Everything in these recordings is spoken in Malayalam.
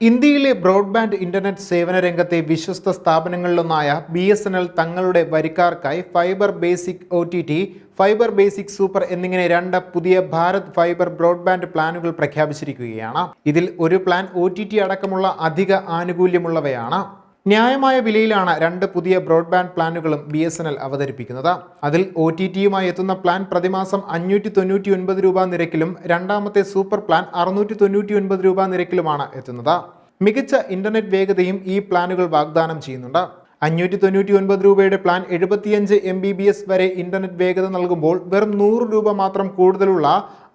ഇന്ത്യയിലെ ബ്രോഡ്ബാൻഡ് ഇന്റർനെറ്റ് സേവന രംഗത്തെ വിശ്വസ്ത സ്ഥാപനങ്ങളിലൊന്നായ ബി എസ് എൻ എൽ തങ്ങളുടെ വരിക്കാർക്കായി fibre basic O T T fibre basic super എന്നിങ്ങനെ രണ്ട് പുതിയ ഭാരത് ഫൈബർ ബ്രോഡ്ബാൻഡ് പ്ലാനുകൾ പ്രഖ്യാപിച്ചിരിക്കുകയാണ്. ഇതിൽ ഒരു പ്ലാൻ ഒ അടക്കമുള്ള അധിക ആനുകൂല്യമുള്ളവയാണ്. ന്യായമായ വിലയിലാണ് രണ്ട് പുതിയ ബ്രോഡ്ബാൻഡ് പ്ലാനുകളും ബി എസ് എൻ എൽ അവതരിപ്പിക്കുന്നത്. അതിൽ ഒ ടി ടിയുമായി എത്തുന്ന പ്ലാൻ പ്രതിമാസം അഞ്ഞൂറ്റി തൊണ്ണൂറ്റി ഒൻപത് രൂപ നിരക്കിലും രണ്ടാമത്തെ സൂപ്പർ പ്ലാൻ അറുന്നൂറ്റി തൊണ്ണൂറ്റി ഒൻപത് രൂപ നിരക്കിലുമാണ് എത്തുന്നത്. മികച്ച ഇന്റർനെറ്റ് വേഗതയും ഈ പ്ലാനുകൾ വാഗ്ദാനം ചെയ്യുന്നുണ്ട്. അഞ്ഞൂറ്റി തൊണ്ണൂറ്റി ഒൻപത് രൂപയുടെ പ്ലാൻ എഴുപത്തിയഞ്ച് എം ബി ബി എസ് വരെ ഇന്റർനെറ്റ് വേഗത നൽകുമ്പോൾ വെറും നൂറ് രൂപ മാത്രം കൂടുതലുള്ള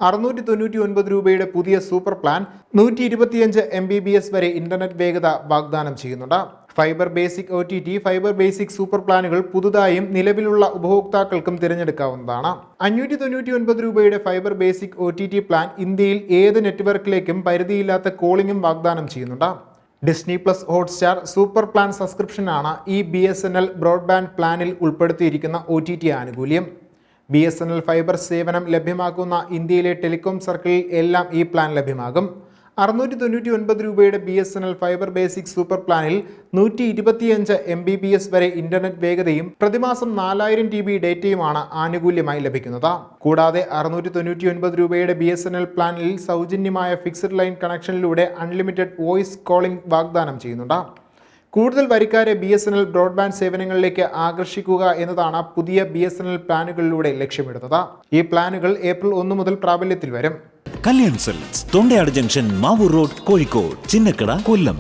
അറുന്നൂറ്റി തൊണ്ണൂറ്റി ഒൻപത് രൂപയുടെ പുതിയ സൂപ്പർ പ്ലാൻ നൂറ്റി ഇരുപത്തിയഞ്ച് എം ബി ബി എസ് വരെ ഇന്റർനെറ്റ് വേഗത വാഗ്ദാനം ചെയ്യുന്നുണ്ട്. Fibre basic O T T fibre basic super പ്ലാനുകൾ പുതുതായും നിലവിലുള്ള ഉപഭോക്താക്കൾക്കും തിരഞ്ഞെടുക്കാവുന്നതാണ്. അഞ്ഞൂറ്റി തൊണ്ണൂറ്റി ഒൻപത് രൂപയുടെ fibre basic O T T plan ഇന്ത്യയിൽ ഏത് നെറ്റ്വർക്കിലേക്കും പരിധിയില്ലാത്ത കോളിംഗും വാഗ്ദാനം ചെയ്യുന്നുണ്ട്. Disney plus Hotstar super plan സബ്സ്ക്രിപ്ഷനാണ് ഈ B S N L broadband പ്ലാനിൽ ഉൾപ്പെടുത്തിയിരിക്കുന്ന ഒ ടി ടി ആനുകൂല്യം. B S N L fibre സേവനം ലഭ്യമാക്കുന്ന ഇന്ത്യയിലെ ടെലികോം സർക്കിളിൽ എല്ലാം ഈ പ്ലാൻ ലഭ്യമാകും. അറുന്നൂറ്റി തൊണ്ണൂറ്റി ഒൻപത് രൂപയുടെ B S N L fibre basic super പ്ലാനിൽ നൂറ്റി ഇരുപത്തിയഞ്ച് എം ബി ബി എസ് വരെ ഇന്റർനെറ്റ് വേഗതയും പ്രതിമാസം നാലായിരം ടി ബി ഡേറ്റയുമാണ് ആനുകൂല്യമായി ലഭിക്കുന്നത്. കൂടാതെ അറുന്നൂറ്റി തൊണ്ണൂറ്റി ഒൻപത് രൂപയുടെ ബി എസ് എൻ എൽ പ്ലാനിൽ സൗജന്യമായ ഫിക്സഡ് ലൈൻ കണക്ഷനിലൂടെ അൺലിമിറ്റഡ് വോയിസ് കോളിംഗ് വാഗ്ദാനം ചെയ്യുന്നുണ്ട്. കൂടുതൽ വരിക്കാരെ B S N L broadband സേവനങ്ങളിലേക്ക് ആകർഷിക്കുക എന്നതാണ് പുതിയ ബി എസ് എൻ എൽ പ്ലാനുകളിലൂടെ ലക്ഷ്യമിടുന്നത്. ഈ പ്ലാനുകൾ ഏപ്രിൽ ഒന്ന് മുതൽ പ്രാബല്യത്തിൽ വരും. കല്യാൺ സെൽസ് തൊണ്ടയാട് ജംഗ്ഷൻ മാവൂർ റോഡ് കോഴിക്കോട് ചിന്നക്കട കൊല്ലം.